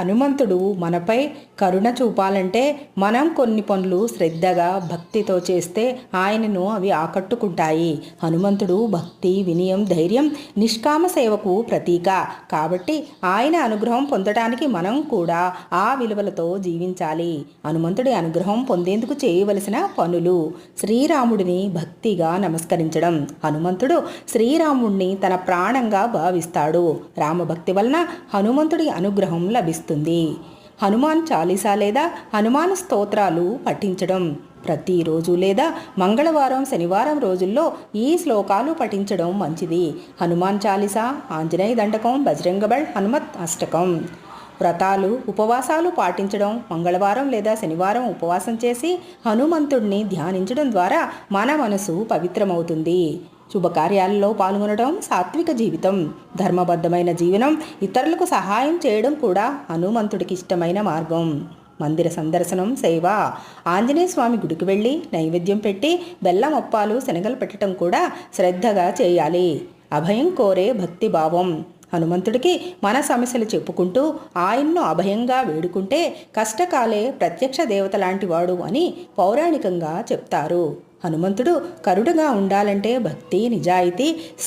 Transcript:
హనుమంతుడు మనపై కరుణ చూపాలంటే మనం కొన్ని పనులు శ్రద్ధగా భక్తితో చేస్తే ఆయనను అవి ఆకట్టుకుంటాయి. హనుమంతుడు భక్తి వినయం ధైర్యం నిష్కామ సేవకు ప్రతీక. కాబట్టి ఆయన అనుగ్రహం పొందడానికి మనం కూడా ఆ విలువలతో జీవించాలి. హనుమంతుడి అనుగ్రహం పొందేందుకు చేయవలసిన పనులు శ్రీరాముడిని భక్తిగా నమస్కరించడం. హనుమంతుడు శ్రీరాముడిని తన ప్రాణంగా భావిస్తాడు. రామభక్తి వలన హనుమంతుడి అనుగ్రహం లభిస్తుంది. హనుమాన్ చాలీసా లేదా హనుమాన్ స్తోత్రాలు పఠించడం. ప్రతిరోజు లేదా మంగళవారం శనివారం రోజుల్లో ఈ శ్లోకాలు పఠించడం మంచిది. హనుమాన్ చాలీసా ఆంజనేయ దండకం బజరంగబళ్ హనుమత్ అష్టకం. వ్రతాలు ఉపవాసాలు పాటించడం మంగళవారం లేదా శనివారం ఉపవాసం చేసి హనుమంతుడిని ధ్యానించడం ద్వారా మన మనసు పవిత్రమవుతుంది. శుభకార్యాలలో పాల్గొనడం సాత్విక జీవితం. ధర్మబద్ధమైన జీవనం ఇతరులకు సహాయం చేయడం కూడా హనుమంతుడికి ఇష్టమైన మార్గం. మందిర సందర్శనం సేవ. ఆంజనేయ స్వామి గుడికి వెళ్ళి నైవేద్యం పెట్టి బెల్లం అప్పాలు శనగలు పెట్టడం కూడా శ్రద్ధగా చేయాలి. అభయం కోరే భక్తి భావం. హనుమంతుడికి మన సమస్యలు చెప్పుకుంటూ ఆయన్ను అభయంగా వేడుకుంటే కష్టకాలే ప్రత్యక్ష దేవత లాంటివాడు అని పౌరాణికంగా చెప్తారు. హనుమంతుడు కరుడుగా ఉండాలంటే భక్తి నిజాయితీ